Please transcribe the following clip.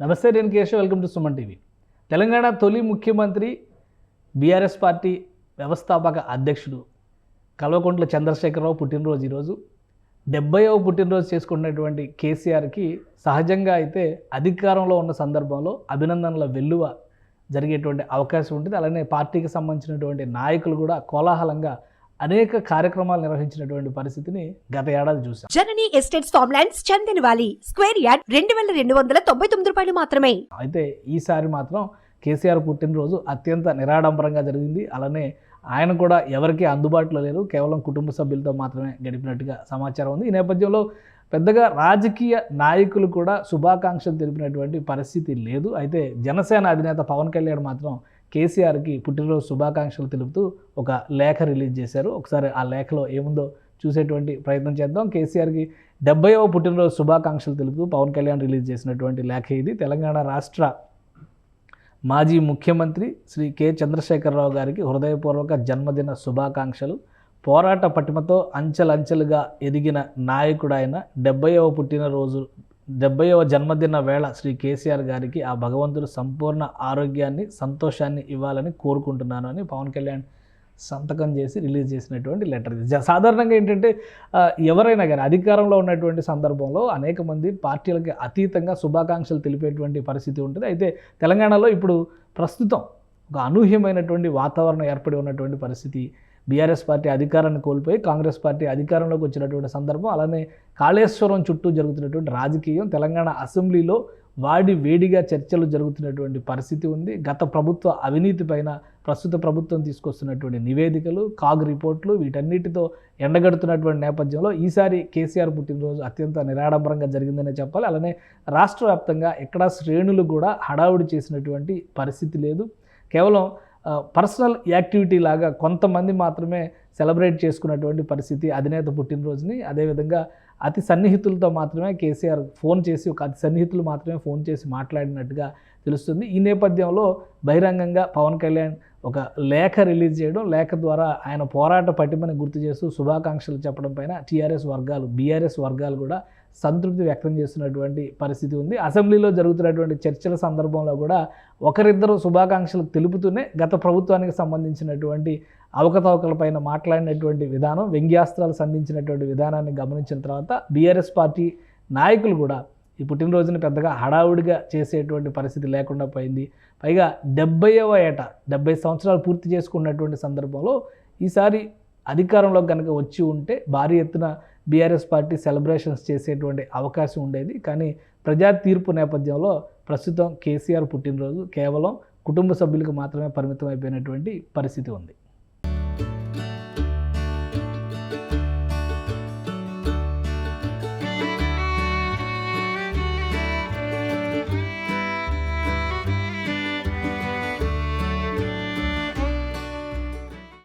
నమస్తే నేను Keshav welcome to Suman TV. Telangana తొలి ముఖ్యమంత్రి బీఆర్ఎస్ పార్టీ వ్యవస్థాపక అధ్యక్షుడు కల్వకుంట్ల చంద్రశేఖరరావు పుట్టినరోజు ఈరోజు. డెబ్బైవ పుట్టినరోజు చేసుకున్నటువంటి కేసీఆర్కి సహజంగా అయితే అధికారంలో ఉన్న సందర్భంలో అభినందనల వెల్లువ జరిగేటువంటి అవకాశం ఉంటుంది. అలానే పార్టీకి సంబంధించినటువంటి నాయకులు కూడా కోలాహలంగా అనేక కార్యక్రమాలు నిర్వహించినటువంటి పరిస్థితిని గత ఏడాది చూసాం Janani estates farm lands Chandan Vali square yard రెండు వేల రెండు వందల తొంభై తొమ్మిది రూపాయలు మాత్రమే. అయితే ఈసారి మాత్రం కేసీఆర్ పుట్టినరోజు అత్యంత నిరాడంబరంగా జరిగింది. అలానే ఆయన కూడా ఎవరికీ అందుబాటులో లేరు. కేవలం కుటుంబ సభ్యులతో మాత్రమే గడిపినట్టుగా సమాచారం ఉంది. ఈ నేపథ్యంలో పెద్దగా రాజకీయ నాయకులు కూడా శుభాకాంక్షలు తెలిపినటువంటి పరిస్థితి లేదు. అయితే జనసేన అధినేత పవన్ కళ్యాణ్ మాత్రం కేసీఆర్కి పుట్టినరోజు శుభాకాంక్షలు తెలుపుతూ ఒక లేఖ రిలీజ్ చేశారు. ఒకసారి ఆ లేఖలో ఏముందో చూసేటువంటి ప్రయత్నం చేద్దాం. కేసీఆర్కి డెబ్బైవ పుట్టినరోజు శుభాకాంక్షలు తెలుపుతూ పవన్ కళ్యాణ్ రిలీజ్ చేసినటువంటి లేఖ ఇది. తెలంగాణ రాష్ట్ర మాజీ ముఖ్యమంత్రి శ్రీ కె. చంద్రశేఖరరావు గారికి హృదయపూర్వక జన్మదిన శుభాకాంక్షలు. పోరాట పటిమతో అంచెలంచెలుగా ఎదిగిన నాయకుడైన డెబ్బైవ పుట్టినరోజు డెబ్బైవ జన్మదిన వేళ శ్రీ కేసీఆర్ గారికి ఆ భగవంతుడు సంపూర్ణ ఆరోగ్యాన్ని సంతోషాన్ని ఇవ్వాలని కోరుకుంటున్నాను అని పవన్ కళ్యాణ్ సంతకం చేసి రిలీజ్ చేసినటువంటి లెటర్. జ- సాధారణంగా ఏంటంటే ఎవరైనా కానీ అధికారంలో ఉన్నటువంటి సందర్భంలో అనేక మంది పార్టీలకి అతీతంగా శుభాకాంక్షలు తెలిపేటువంటి పరిస్థితి ఉంటుంది. అయితే తెలంగాణలో ఇప్పుడు ప్రస్తుతం ఒక అనూహ్యమైనటువంటి వాతావరణం ఏర్పడి ఉన్నటువంటి పరిస్థితి బీఆర్ఎస్ పార్టీ అధికారాన్ని కోల్పోయి కాంగ్రెస్ పార్టీ అధికారంలోకి వచ్చినటువంటి సందర్భం అలానే కాళేశ్వరం చుట్టూ జరుగుతున్నటువంటి రాజకీయం తెలంగాణ అసెంబ్లీలో వాడి వేడిగా చర్చలు జరుగుతున్నటువంటి పరిస్థితి ఉంది. గత ప్రభుత్వ అవినీతి పైన ప్రస్తుత ప్రభుత్వం తీసుకొస్తున్నటువంటి నివేదికలు కాగ్ రిపోర్ట్లు వీటన్నిటితో ఎండగడుతున్నటువంటి నేపథ్యంలో ఈసారి కేసీఆర్ పుట్టినరోజు అత్యంత నిరాడంబరంగా జరిగిందనే చెప్పాలి. అలానే రాష్ట్ర వ్యాప్తంగా ఎక్కడా శ్రేణులు కూడా హడావుడి చేసినటువంటి పరిస్థితి లేదు. కేవలం పర్సనల్ యాక్టివిటీ లాగా కొంతమంది మాత్రమే సెలబ్రేట్ చేసుకున్నటువంటి పరిస్థితి అధినేత పుట్టినరోజుని అదేవిధంగా అతి సన్నిహితులతో మాత్రమే కేసీఆర్ ఫోన్ చేసి ఒక అతి సన్నిహితులు మాత్రమే ఫోన్ చేసి మాట్లాడినట్టుగా తెలుస్తుంది. ఈ నేపథ్యంలో బహిరంగంగా పవన్ కళ్యాణ్ ఒక లేఖ రిలీజ్ చేయడం లేఖ ద్వారా ఆయన పోరాట పటిమని గుర్తు చేస్తూ శుభాకాంక్షలు చెప్పడం పైన టీఆర్ఎస్ వర్గాలు బీఆర్ఎస్ వర్గాలు కూడా సంతృప్తి వ్యక్తం చేస్తున్నటువంటి పరిస్థితి ఉంది. అసెంబ్లీలో జరుగుతున్నటువంటి చర్చల సందర్భంలో కూడా ఒకరిద్దరు శుభాకాంక్షలు తెలుపుతూనే గత ప్రభుత్వానికి సంబంధించినటువంటి అవకతవకలపైన మాట్లాడినటువంటి విధానం వ్యంగ్యాస్త్రాలు సంధించినటువంటి విధానాన్ని గమనించిన తర్వాత బీఆర్ఎస్ పార్టీ నాయకులు కూడా ఈ పుట్టినరోజుని పెద్దగా హడావుడిగా చేసేటువంటి పరిస్థితి లేకుండా పోయింది. పైగా డెబ్బైవ ఏట డెబ్బై సంవత్సరాలు పూర్తి చేసుకున్నటువంటి సందర్భంలో ఈసారి అధికారంలో కనుక వచ్చి ఉంటే భారీ ఎత్తున బీఆర్ఎస్ పార్టీ సెలబ్రేషన్స్ చేసేటువంటి అవకాశం ఉండేది. కానీ ప్రజా తీర్పు నేపథ్యంలో ప్రస్తుతం కేసీఆర్ పుట్టినరోజు కేవలం కుటుంబ సభ్యులకు మాత్రమే పరిమితం అయిపోయినటువంటి పరిస్థితి ఉంది.